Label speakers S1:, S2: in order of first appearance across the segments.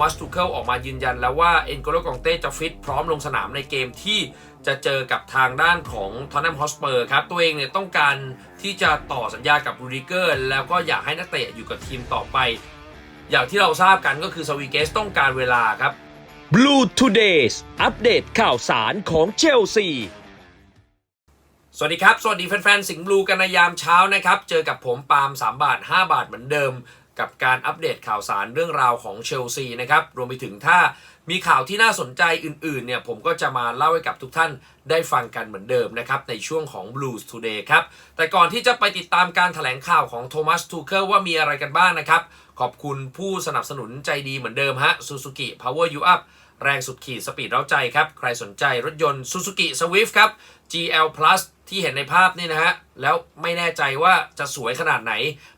S1: มัสทูเคิลออกมายืนยันแล้วว่าเอ็นโกโลกองเต้จะฟิตพร้อมลงสนามในเกมที่จะเจอกับทางด้านของทอนแนมฮอสเปอร์ครับ ตัวเองเนี่ยต้องการที่จะต่อสัญญากับรูดิเกอร์แล้วก็อยากให้นักเตะอยู่กับทีมต่อไป อย่างที่เราทราบกันก็คือสวีเกสต้องการเวลาครับ
S2: Blue Today's อัปเดตข่าวสารของเชลซี
S1: สวัสดีครับ สวัสดีแฟนๆ สิงห์บลูกันในยามเช้านะครับ เจอกับผมปาล์ม3 บาท 5 บาทเหมือนเดิม กับการอัปเดตข่าวสารเรื่องราวของเชลซีนะครับรวมไปถึงถ้ามีข่าวที่น่าสนใจอื่นๆเนี่ยผมก็จะมาเล่าให้กับทุกท่านได้ฟังกันเหมือนเดิมนะครับในช่วงของ Blues Today ครับแต่ก่อนที่จะไปติดตามการถแถลงข่าวของโทมัสทูเคิลว่ามีอะไรกันบ้างนะครับขอบคุณผู้สนับสนุนใจดีเหมือนเดิมฮะ Suzuki Power You Up แรงสุดขีดสปีดเร้าใจครับ ใครสนใจรถยนต์ Suzuki Swift ครับ GL Plus ที่เห็นในภาพนี่นะฮะ แล้วไม่แน่ใจว่าจะสวยขนาดไหน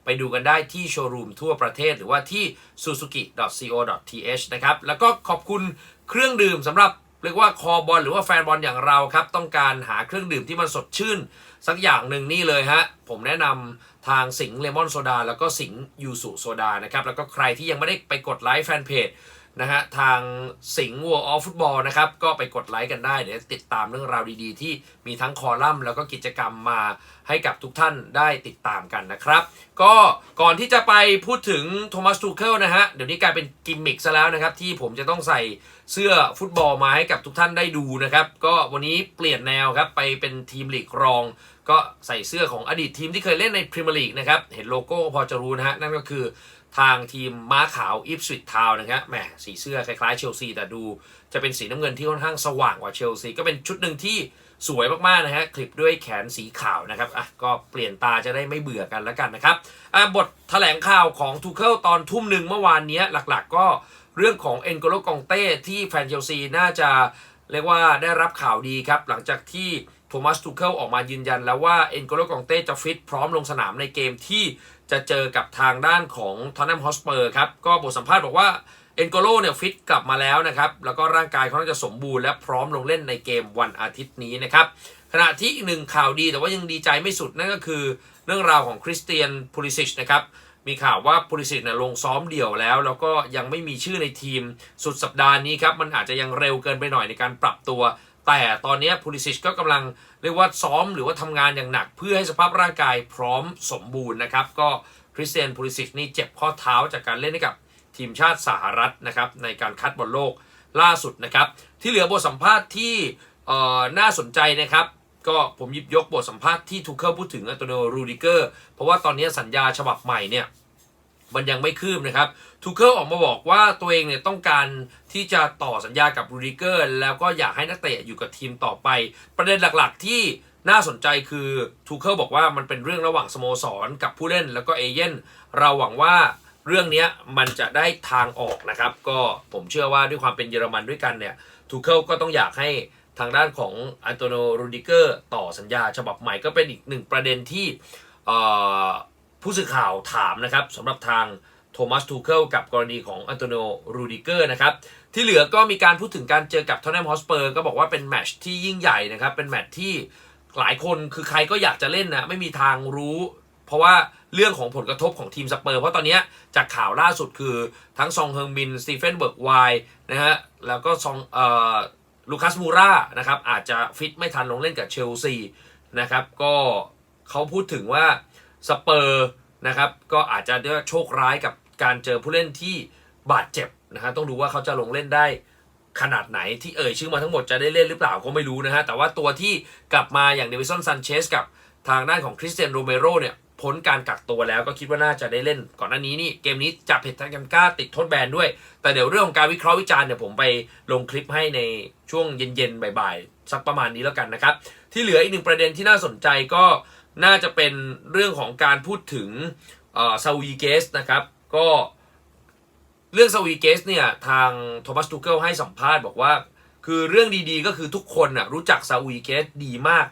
S1: ไปดูกันได้ที่โชว์รูมทั่วประเทศหรือว่าที่ suzuki.co.th นะครับ แล้วก็ขอบคุณเครื่องดื่มสำหรับเรียกว่าคอบอลหรือว่าแฟนบอลอย่างเราครับ ต้องการหาเครื่องดื่มที่มันสดชื่น สักอย่างหนึ่งนี่เลยฮะ ผมแนะนำทางสิงเลมอนโซดาแล้วก็สิงยูสุโซดานะครับ แล้วก็ใครที่ยังไม่ได้ไปกดไลค์แฟนเพจ นะฮะทางสิงห์วัวออฟฟุตบอลนะครับก็ไปกดไลค์กันได้เดี๋ยวติดตามเรื่องราวดีๆ ที่มีทั้งคอลัมน์แล้วก็กิจกรรมมาให้กับทุกท่านได้ติดตามกันนะครับ ก็ก่อนที่จะไปพูดถึงโทมัสทูเคิลนะฮะเดี๋ยวนี้กลายเป็นกิมมิกซะแล้วนะครับ ที่ผมจะต้องใส่เสื้อฟุตบอลมาให้กับทุกท่านได้ดูนะครับ ก็วันนี้เปลี่ยนแนวครับไปเป็นทีมลีกรอง ก็ใส่เสื้อของอดีตทีมที่เคยเล่นในพรีเมียร์ลีกนะครับ เห็นโลโก้พอจะรู้นะฮะ นั่นก็คือทางทีมม้าขาวอิฟสวิตทาวนะครับแหมสีเสื้อคล้ายๆเชลซีแต่ดูจะเป็นสีน้ำเงินที่ค่อนข้างสว่างกว่าเชลซีก็เป็นชุดหนึ่งที่สวยมากๆนะฮะคลิปด้วยแขนสีขาวนะครับอะก็เปลี่ยนตาจะได้ไม่เบื่อกันแล้วกันนะครับอะบทแถลงข่าวของทูเคิลตอนทุ่มหนึ่งเมื่อวานนี้หลักๆ ก็เรื่องของเอ็นโกโลกองเต้ที่แฟนเชลซีน่าจะเรียกว่าได้รับข่าวดีครับ หลังจากที่ โทมัสทูเคิลออกมายืนยันแล้วว่าเอ็นโกโลกองเต้จะฟิตพร้อมลงสนามในเกมที่จะเจอกับทางด้านของทอนแนมฮอสเปอร์ครับ ก็บทสัมภาษณ์บอกว่าเอ็นโกโลเนี่ยฟิตกลับมาแล้วนะครับ แล้วก็ร่างกายเขาน่าจะสมบูรณ์และพร้อมลงเล่นในเกมวันอาทิตย์นี้นะครับ ขณะที่อีกหนึ่งข่าวดีแต่ว่ายังดีใจไม่สุดนั่นก็คือเรื่องราวของคริสเตียนพูลิซิชนะครับมีข่าวว่าพูลิซิชเนี่ยลงซ้อมเดี่ยวแล้ว แล้วก็ยังไม่มีชื่อในทีมสุดสัปดาห์นี้ครับมันอาจจะยังเร็วเกินไปหน่อยในการปรับตัว แต่ตอนนี้พูลิซิชก็กำลังเรียกว่าซ้อมหรือว่าทำงานอย่างหนัก เพื่อให้สภาพร่างกายพร้อมสมบูรณ์นะครับ ก็คริสเตียนพูลิซิชนี่เจ็บข้อเท้าจากการเล่นให้กับทีมชาติสหรัฐนะครับในการคัดบอลโลกล่าสุดนะครับ ที่เหลือบทสัมภาษณ์ที่น่าสนใจนะครับ ก็ผมหยิบยกบทสัมภาษณ์ที่ทูเคิลพูดถึงอันโนรูดิเกอร์ เพราะว่าตอนนี้สัญญาฉบับใหม่เนี่ย มันยังไม่คืบนะครับทูเคิลออกมาบอกว่าตัวเองเนี่ยต้องการที่จะต่อสัญญากับรูดิเกอร์ แล้วก็อยากให้นักเตะอยู่กับทีมต่อไป ประเด็นหลักๆที่น่าสนใจคือทูเคิลบอกว่ามันเป็นเรื่องระหว่างสโมสรกับผู้เล่นแล้วก็เอเย่นเราหวังว่าเรื่องนี้มันจะได้ทางออกนะครับ ก็ผมเชื่อว่าด้วยความเป็นเยอรมันด้วยกันเนี่ยทูเคิลก็ต้องอยากให้ทางด้านของอันโตโนรูดิเกอร์ต่อสัญญาฉบับใหม่ก็เป็นอีกหนึ่งประเด็นที่ ผู้สื่อข่าวถามนะครับสำหรับทางโทมัสทูเคิลกับกรณีของอันโตนิโอรูดิเกอร์นะครับที่เหลือก็มีการพูดถึงการเจอกับทอนแนมฮอสเปอร์ก็บอกว่าเป็นแมตช์ที่ยิ่งใหญ่นะครับเป็นแมตช์ที่หลายคนคือใครก็อยากจะเล่นนะไม่มีทางรู้ เพราะว่าเรื่องของผลกระทบของทีมสเปอร์ เพราะตอนนี้จากข่าวล่าสุดคือทั้งซองเฮิงมินสตีเฟนเบิร์กไวนะฮะแล้วก็ซองเอ่อลูคัสมูรานะครับอาจจะฟิตไม่ทันลงเล่นกับเชลซีนะครับก็เขาพูดถึงว่า สเปอร์นะครับก็อาจจะได้โชคร้ายกับการเจอผู้เล่นที่บาดเจ็บนะฮะต้องดูว่าเขาจะลงเล่นได้ขนาดไหนที่เอ่ยชื่อมาทั้งหมดจะได้เล่นหรือเปล่าก็ไม่รู้นะฮะแต่ว่าตัวที่กลับมาอย่างเดวิสันซันเชสกับทางด้านของคริสเตียนโรเมโรเนี่ยพ้นการกักตัวแล้วก็คิดว่าน่าจะได้เล่น ก่อนหน้านี้นี่เกมนี้จับเพชรทักันก้าติดโทษแบนด้วย แต่เดี๋ยวเรื่องของการวิเคราะห์วิจารณ์เนี่ยผมไปลงคลิปให้ในช่วงเย็นๆบ่ายๆสักประมาณนี้แล้วกันนะครับที่เหลืออีกหนึ่งประเด็นที่น่าสนใจก็ น่าจะเป็นเรื่องของการพูดถึงซาวีเกสนะครับก็เรื่องซาวีเกสเนี่ยทางโทมัสทูเกิลให้สัมภาษณ์บอกว่าคือเรื่องดีๆ ก็คือทุกคนน่ะรู้จักซาวีเกสดีมาก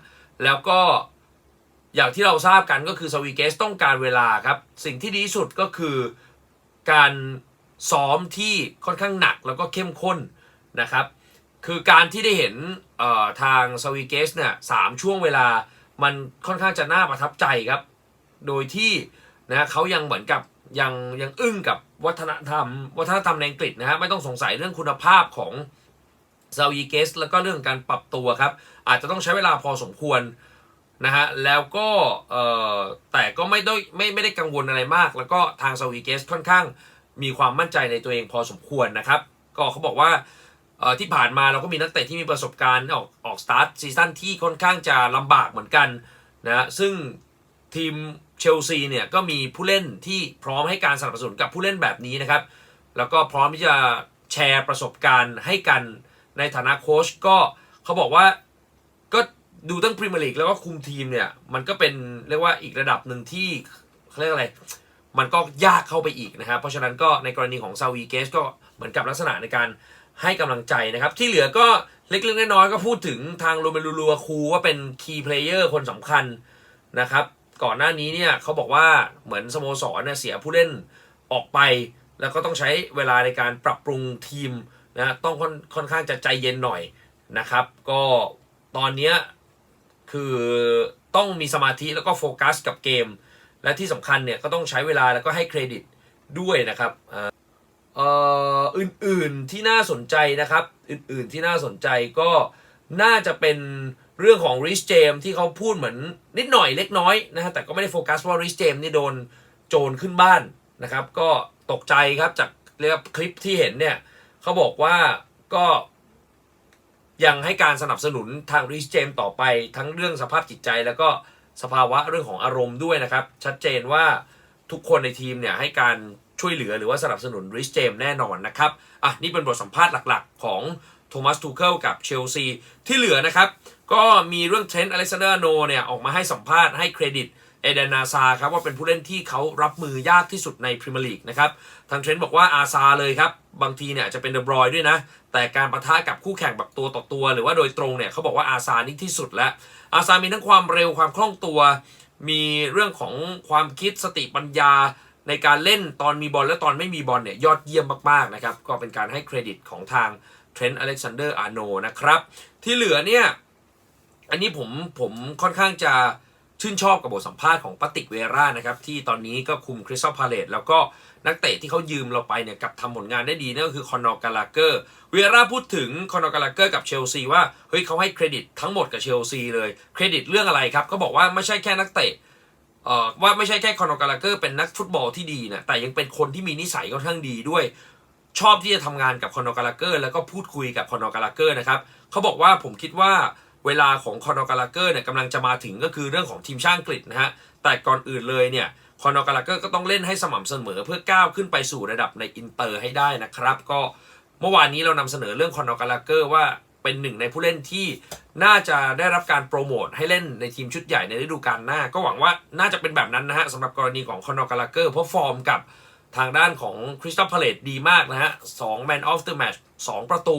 S1: แล้วก็อย่างที่เราทราบกันก็คือซาวีเกสต้องการเวลาครับ สิ่งที่ดีสุดก็คือการซ้อมที่ค่อนข้างหนักแล้วก็เข้มข้นนะครับ คือการที่ได้เห็นทางซาวีเกสเนี่ยสามช่วงเวลา มันค่อนข้างจะน่าประทับใจครับ โดยที่นะเขายังเหมือนกับยังยังอึ้งกับวัฒนธรรม วัฒนธรรมในอังกฤษนะฮะไม่ต้องสงสัยเรื่องคุณภาพของซาวีเกสแล้วก็เรื่องการปรับตัวครับ อาจจะต้องใช้เวลาพอสมควรนะฮะแล้วก็เอ่อแต่ก็ไม่ได้ไม่ไม่ได้กังวลอะไรมาก แล้วก็ทางซาวีเกสค่อนข้างมีความมั่นใจในตัวเองพอสมควรนะครับ ก็เขาบอกว่า ที่ผ่านมาเราก็มีนักเตะที่มีประสบการณ์ออกออกสตาร์ทซีซั่นที่ค่อนข้างจะลำบากเหมือนกันนะฮะซึ่งทีมเชลซีเนี่ยก็มีผู้เล่นที่พร้อมให้การสนับสนุนกับผู้เล่นแบบนี้นะครับ แล้วก็พร้อมที่จะแชร์ประสบการณ์ให้กันในฐานะโค้ชก็เขาบอกว่าก็ดูตั้งพรีเมียร์ลีกแล้วก็คุมทีมเนี่ย มันก็เป็นเรียกว่าอีกระดับหนึ่งที่เขาเรียกอะไร มันก็ยากเข้าไปอีกนะครับ เพราะฉะนั้นก็ในกรณีของซาวีเกสก็เหมือนกับลักษณะในการ ให้กำลังใจนะครับ ที่เหลือก็เล็กๆน้อยๆก็พูดถึงทางโรเมลูลัวคูว่าเป็นคีย์เพลเยอร์คนสำคัญนะครับ ก่อนหน้านี้เนี่ยเขาบอกว่าเหมือนสโมสรเนี่ยเสียผู้เล่นออกไป แล้วก็ต้องใช้เวลาในการปรับปรุงทีมนะต้องค่อนค่อนข้างจะใจเย็นหน่อยนะครับ ก็ตอนเนี้ยคือต้องมีสมาธิแล้วก็โฟกัสกับเกม และที่สำคัญเนี่ยก็ต้องใช้เวลาแล้วก็ให้เครดิตด้วยนะครับอ่าเอ่อ อื่นๆที่น่าสนใจนะครับ อื่นๆที่น่าสนใจก็น่าจะเป็นเรื่องของริชเจมที่เขาพูดเหมือนนิดหน่อยเล็กน้อยนะฮะแต่ก็ไม่ได้โฟกัสว่าริชเจมนี่โดนโจรขึ้นบ้านนะครับ ก็ตกใจครับจากเรียกคลิปที่เห็นเนี่ยเขาบอกว่าก็ยังให้การสนับสนุนทางริชเจมต่อไปทั้งเรื่องสภาพจิตใจแล้วก็สภาวะเรื่องของอารมณ์ด้วยนะครับ ชัดเจนว่าทุกคนในทีมเนี่ยให้การ ช่วยเหลือหรือว่าสนับสนุนริชเจมแน่นอนนะครับอะนี่เป็นบทสัมภาษณ์หลักๆ ของโทมัสทูเคิลกับเชลซีที่เหลือนะครับ ก็มีเรื่องเทรนต์อเล็กซานเดอร์โนเนี่ยออกมาให้สัมภาษณ์ให้เครดิตเอเดนอาซาครับว่าเป็นผู้เล่นที่เขารับมือยากที่สุดในพรีเมียร์ลีกนะครับทางเทรนต์บอกว่าอาซาเลยครับ บางทีเนี่ยจจะเป็นเดบรอยด้วยนะ แต่การประทะกับคู่แข่งแบบตัวต่อตัว หรือว่าโดยตรงเนี่ยเขาบอกว่าอาซานี่ที่สุดแล้วอาซามีทั้งความเร็วความคล่องตัว มีเรื่องของความคิดสติปัญญา ในการเล่นตอนมีบอลและตอนไม่มีบอลเนี่ยยอดเยี่ยมมากๆนะครับก็เป็นการให้เครดิตของทางเทรนต์อเล็กซานเดอร์อาร์โนนะครับที่เหลือเนี่ยอันนี้ผมผมค่อนข้างจะชื่นชอบกับบทสัมภาษณ์ของปาติกเวรานะครับที่ตอนนี้ก็คุมคริสตัลพาเลตแล้วก็นักเตะที่เขายืมเราไปเนี่ยกับทำผลงานได้ดีนั่นก็คือคอนอร์กาลาเกอร์เวราพูดถึงคอนอร์กาลาเกอร์กับเชลซีว่าเฮ้ยเขาให้เครดิตทั้งหมดกับเชลซีเลยเครดิตเรื่องอะไรครับเขาบอกว่าไม่ใช่แค่นักเตะ เอ่อว่าไม่ใช่แค่คอนอร์กาลาเกอร์เป็นนักฟุตบอลที่ดีนะแต่ยังเป็นคนที่มีนิสัยค่อนข้างดีด้วย ชอบที่จะทำงานกับคอนอร์กาลาเกอร์แล้วก็พูดคุยกับคอนอร์กาลาเกอร์นะครับเขาบอกว่าผมคิดว่าเวลาของคอนอร์กาลาเกอร์เนี่ยกำลังจะมาถึงก็คือเรื่องของทีมชาติอังกฤษนะฮะแต่ก่อนอื่นเลยเนี่ยคอนอร์กาลาเกอร์ก็ต้องเล่นให้สม่ำเสมอเพื่อก้าวขึ้นไปสู่ระดับในอินเตอร์ให้ได้นะครับ ก็เมื่อวานนี้เรานำเสนอเรื่องคอนอร์กาลาเกอร์ว่า เป็นหนึ่งในผู้เล่นที่น่าจะได้รับการโปรโมทให้เล่นในทีมชุดใหญ่ในฤดูกาลหน้า ก็หวังว่าน่าจะเป็นแบบนั้นนะฮะสำหรับกรณีของคอนอร์กาลาเกอร์เพราะฟอร์มกับทางด้านของคริสตัลพาเลตดีมากนะฮะสองแมนออฟเดอะแมตช์สองประตู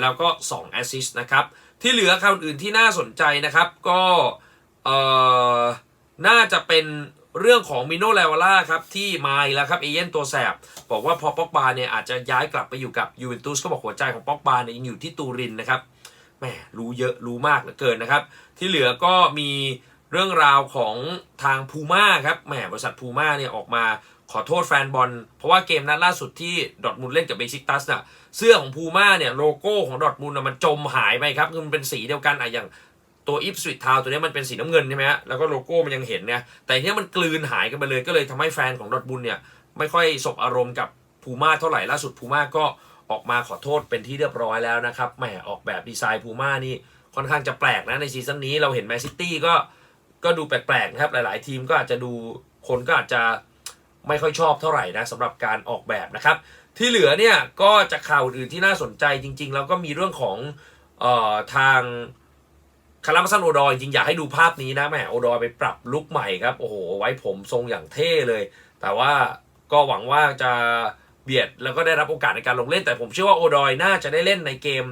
S1: แล้วก็2แอสซิสต์นะครับ ที่เหลือคำอื่นที่น่าสนใจนะครับ ก็เอ่อน่าจะเป็น เรื่องของมิโนแลวาล่าครับที่มาแล้วครับเอเย่นตัวแสบ บอกว่าพอป็อกบาเนี่ยอาจจะย้ายกลับไปอยู่กับยูเวนตุสก็บอกหัวใจของป็อกบาเนี่ยยังอยู่ที่ตูรินนะครับแหมรู้เยอะรู้มากเหลือเกินนะครับ ที่เหลือก็มีเรื่องราวของทางพูม่าครับแหมบริษัทพูม่าเนี่ยออกมาขอโทษแฟนบอล เพราะว่าเกมนัดล่าสุดที่ดอทมุนเล่นกับเบซิกตัสน่ะเสื้อของพูม่าเนี่ยโลโก้ของดอทมุนด์น่ะมันจมหายไปครับคือมันเป็นสีเดียวกันอะอย่าง ตัวอิฟสวิตทาวตัวนี้มันเป็นสีน้ำเงินใช่ไหมฮะแล้วก็โลโก้มันยังเห็นเนี่ยแต่เนี้ยมันกลืนหายกันไปเลยก็เลยทำให้แฟนของดอร์ทมุนด์เนี่ยไม่ค่อยสบอารมณ์กับพูม่าเท่าไหร่ล่าสุดพูม่าก็ออกมาขอโทษเป็นที่เรียบร้อยแล้วนะครับแหมออกแบบดีไซน์พูม่านี่ค่อนข้างจะแปลกนะในซีซั่นนี้เราเห็นแมนซิตี้ก็ก็ดูแปลกๆนะครับหลาย ๆ ทีมก็อาจจะดูคนก็อาจจะไม่ค่อยชอบเท่าไหร่นะสำหรับการออกแบบนะครับ ที่เหลือเนี่ยก็จะข่าวอื่นที่น่าสนใจจริง ๆ แล้วก็มีเรื่องของออทาง คารามัสันโอดอยจริงอยากให้ดูภาพนี้นะแหมโอดอยไปปรับลุคใหม่ครับโอ้โหไว้ผมทรงอย่างเท่เลย แต่ว่าก็หวังว่าจะเบียดแล้วก็ได้รับโอกาสในการลงเล่น แต่ผมเชื่อว่าโอดอยน่าจะได้เล่นในเกม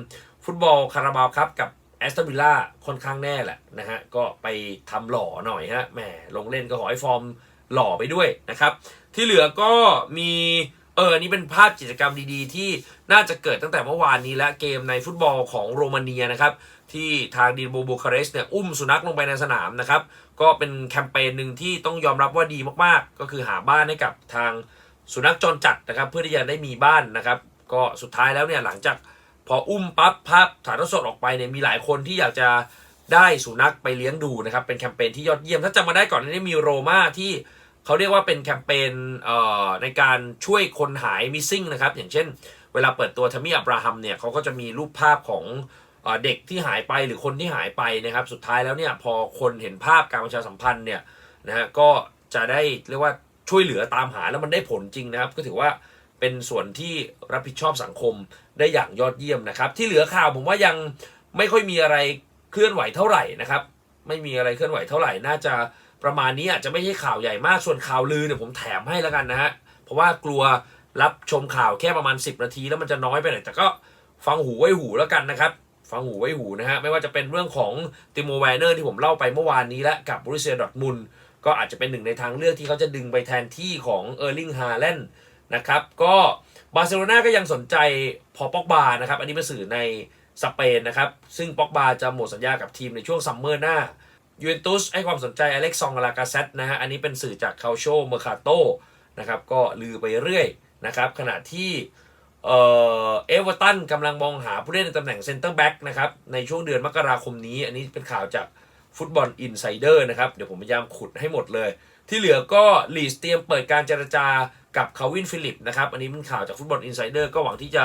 S1: ฟุตบอลคาราบาวครับกับแอสตันวิลล่าค่อนข้างแน่แหละนะฮะก็ไปทำหล่อหน่อยฮะแหมลงเล่นก็ขอให้ฟอร์มหล่อไปด้วยนะครับ ที่เหลือก็มีเออนี่เป็นภาพกิจกรรมดีๆ ที่น่าจะเกิดตั้งแต่เมื่อวานนี้และเกมในฟุตบอลของโรมาเนียนะครับ ที่ทางดินโบบูคาเรสเนี่ยอุ้มสุนัขลงไปในสนามนะครับ ก็เป็นแคมเปญหนึ่งที่ต้องยอมรับว่าดีมากๆ ก็คือหาบ้านให้กับทางสุนัขจรจัดนะครับ เพื่อที่จะได้มีบ้านนะครับ ก็สุดท้ายแล้วเนี่ยหลังจากพออุ้มปั๊บภาพถ่ายทอดสดออกไปเนี่ยมีหลายคนที่อยากจะได้สุนัขไปเลี้ยงดูนะครับ เป็นแคมเปญที่ยอดเยี่ยม ถ้าจำมาได้ก่อนนานี้มีโรมาที่เขาเรียกว่าเป็นแคมเปญเอ่อในการช่วยคนหาย missing นะครับ อย่างเช่น เวลาเปิดตัวทมี่อับราฮัมเนี่ยเขาก็จะมีรูปภาพของ เด็กที่หายไปหรือคนที่หายไปนะครับ สุดท้ายแล้วเนี่ยพอคนเห็นภาพการประชาสัมพันธ์เนี่ยนะฮะก็จะได้เรียกว่าช่วยเหลือตามหาแล้วมันได้ผลจริงนะครับ ก็ถือว่าเป็นส่วนที่รับผิดชอบสังคมได้อย่างยอดเยี่ยมนะครับ ที่เหลือข่าวผมว่ายังไม่ค่อยมีอะไรเคลื่อนไหวเท่าไหร่นะครับ ไม่มีอะไรเคลื่อนไหวเท่าไหร่น่าจะประมาณนี้อาจจะไม่ใช่ข่าวใหญ่มากส่วนข่าวลือเนี่ยผมแถมให้แล้วกันนะฮะเพราะว่ากลัวรับชมข่าวแค่ประมาณ 10 นาทีแล้วมันจะน้อยไปหน่อยแต่ก็ฟังหูไว้หูแล้วกันนะครับ ฟังหูไว้หูนะฮะ ไม่ว่าจะเป็นเรื่องของติโมแวนเนอร์ที่ผมเล่าไปเมื่อวานนี้และกับบรูเซียดอทมุนก็อาจจะเป็นหนึ่งในทางเลือกที่เขาจะดึงไปแทนที่ของเออร์ลิงฮาแลนด์นะครับ ก็บาร์เซโลนาก็ยังสนใจพอป็อกบานะครับ อันนี้เป็นสื่อในสเปนนะครับ ซึ่งป็อกบาจะหมดสัญญากับทีมในช่วงซัมเมอร์หน้ายูเวนตุสให้ความสนใจอเล็กซองลากาเซตนะฮะ อันนี้เป็นสื่อจากคาโชเมอร์คาโตนะครับ ก็ลือไปเรื่อยนะครับ ขณะที่ เอเอเวอร์ตันกำลังมองหาผู้เล่นในตำแหน่งเซนเตอร์แบ็กนะครับในช่วงเดือนมกราคมนี้ อันนี้เป็นข่าวจากฟุตบอลอินไซเดอร์นะครับ เดี๋ยวผมพยายามขุดให้หมดเลย ที่เหลือก็ลีสเตรียมเปิดการเจรจากับคาวินฟิลิปนะครับ อันนี้เป็นข่าวจากฟุตบอลอินไซเดอร์ก็หวังที่จะ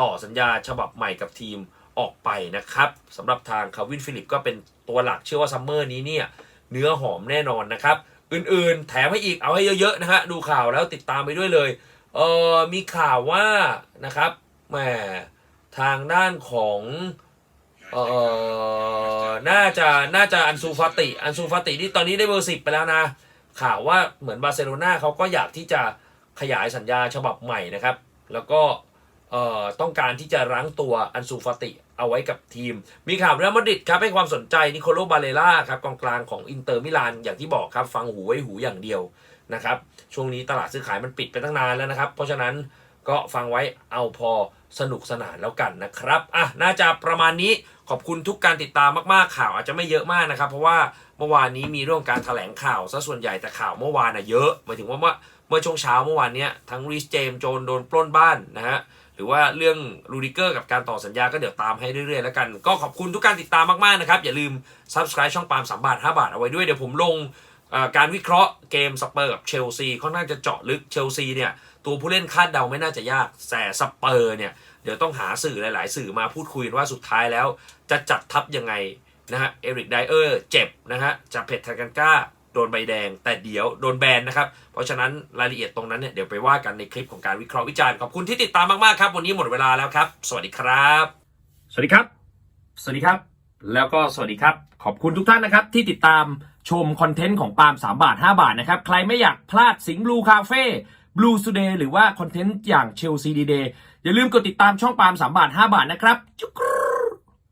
S1: ต่อสัญญาฉบับใหม่กับทีมออกไปนะครับสำหรับทางคาวินฟิลิปก็เป็นตัวหลักเชื่อว่าซัมเมอร์นี้เนี่ยเนื้อหอมแน่นอนนะครับ อื่นๆ แถมให้อีกเอาให้เยอะๆนะฮะดูข่าวแล้วติดตามไปด้วยเลย เออมีข่าวว่านะครับแหมทางด้านของเออน่าจะน่าจะอันซูฟาติ อันซูฟาติที่ตอนนี้ได้เบอร์สิบไปแล้วนะ ข่าวว่าเหมือนบาร์เซโลนาเขาก็อยากที่จะขยายสัญญาฉบับใหม่นะครับ แล้วก็เอ่อต้องการที่จะรั้งตัวอันซูฟาติเอาไว้กับทีม มีข่าวเรอัลมาดริดครับให้ความสนใจนิโคโลบาเลล่าครับกองกลางของอินเตอร์มิลานอย่างที่บอกครับ ฟังหูไว้หูอย่างเดียว นะครับ ช่วงนี้ตลาดซื้อขายมันปิดไปตั้งนานแล้วนะครับ เพราะฉะนั้นก็ฟังไว้เอาพอสนุกสนานแล้วกันนะครับอะน่าจะประมาณนี้ขอบคุณทุกการติดตามมากๆข่าวอาจจะไม่เยอะมากนะครับ เพราะว่าเมื่อวานนี้มีเรื่องการแถลงข่าวซะส่วนใหญ่แต่ข่าวเมื่อวานน่ะเยอะหมายถึงว่าเมื่อเมื่อช่วงเช้าเมื่อวานเนี้ยทั้งรีสเจมโจนโดนปล้นบ้านนะฮะหรือว่าเรื่องรูดิเกอร์กับการต่อสัญญาก็เดี๋ยวตามให้เรื่อยๆแล้วกัน ก็ขอบคุณทุกการติดตามมากๆนะครับ อย่าลืม Subscribe ช่องปาล์ม3บาท5บาทเอาไว้ด้วยเดี๋ยวผมลง การวิเคราะห์เกมสเปอร์กับเชลซีค่อนข้าจะเจาะลึกเชลซีเนี่ยตัวผู้เล่นคาดเดาไม่น่าจะยากแต่สเปอร์เนี่ยเดี๋ยวต้องหาสื่อหลาย ๆ สื่อมาพูดคุยว่าสุดท้ายแล้ว จะจัดทัพยังไงนะฮะเอริกไดเออร์เจ็บนะฮะจะเพชรทากันก้าโดนใบแดง แต่เดี๋ยวโดนแบนนะครับ เพราะฉะนั้นรายละเอียดตรงนั้นเนี่ยเดี๋ยวไปว่ากันในคลิปของการวิเคราะห์วิจารณ์ขอบคุณที่ติดตามมาก ๆ ครับ วันนี้หมดเวลาแล้วครับ สวัสดีครับ สวัสดีครับ สวัสดีครับ แล้วก็สวัสดีครับ ขอบคุณทุกท่านนะครับ ที่ติดตามชมคอนเทนต์ของปาล์ม3 บาท 5 บาทนะครับ ใครไม่อยากพลาดสิงห์บลูคาเฟ่บลูสุเดย์หรือว่าคอนเทนต์อย่างเชลซีดีเดย์อย่าลืมกดติดตามช่องปาล์ม3 บาท 5 บาทนะครับจุก